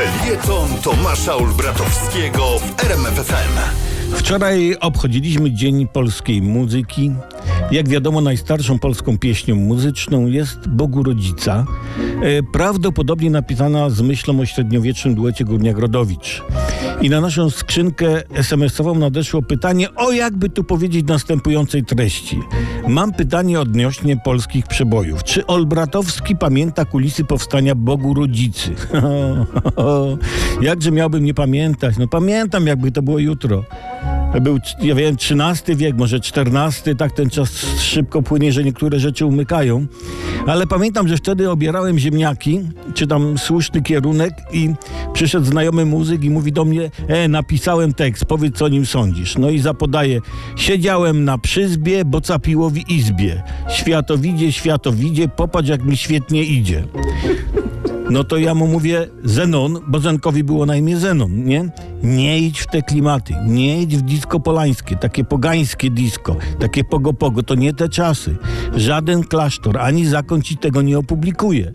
Felieton Tomasza Olbratowskiego w RMFFM. Wczoraj obchodziliśmy Dzień Polskiej Muzyki. Jak wiadomo, najstarszą polską pieśnią muzyczną jest Bogu Rodzica, e, prawdopodobnie napisana z myślą o średniowiecznym duecie Górniak-Rodowicz. I na naszą skrzynkę SMS-ową nadeszło pytanie o jakby tu powiedzieć następującej treści. Mam pytanie odnośnie polskich przebojów. Czy Olbratowski pamięta kulisy powstania Bogu Rodzicy? Jakże miałbym nie pamiętać? No pamiętam, jakby to było jutro. Był, ja wiem, XIII wiek, może XIV, tak ten czas szybko płynie, że niektóre rzeczy umykają. Ale pamiętam, że wtedy obierałem ziemniaki, czy tam słuszny kierunek i przyszedł znajomy muzyk i mówi do mnie, e, napisałem tekst, powiedz co o nim sądzisz. No i zapodaję, siedziałem na przyzbie, bo capiło w izbie. Światowidzie, światowidzie, popatrz jak mi świetnie idzie. No to ja mu mówię Zenon, bo Zenkowi było na imię Zenon, nie? Nie idź w te klimaty, nie idź w disco polańskie, takie pogańskie disco, takie pogo-pogo, to nie te czasy. Żaden klasztor, ani zakon ci tego nie opublikuje.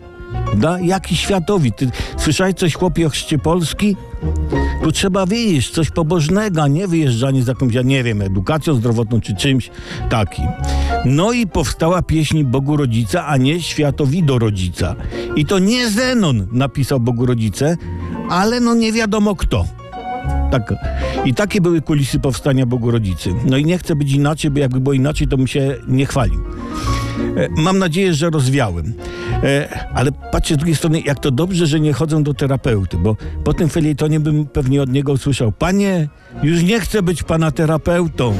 Da? Jaki światowi? Ty słyszałeś coś chłopie o chrzcie Polski? Tu trzeba wyjść, coś pobożnego, a nie wyjeżdżanie z jakąś, ja nie wiem, edukacją zdrowotną czy czymś takim. No i powstała pieśń Bogu Rodzica, a nie Światowido Rodzica. I to nie Zenon napisał Bogu Rodzice, ale no nie wiadomo kto. Tak. I takie były kulisy powstania Bogu Rodzicy. No i nie chcę być inaczej, bo jakby było inaczej, to bym się nie chwalił. E, Mam nadzieję, że rozwiałem. E, Ale patrzcie z drugiej strony, jak to dobrze, że nie chodzą do terapeuty, bo po tym felietonie bym pewnie od niego usłyszał: Panie, już nie chcę być pana terapeutą.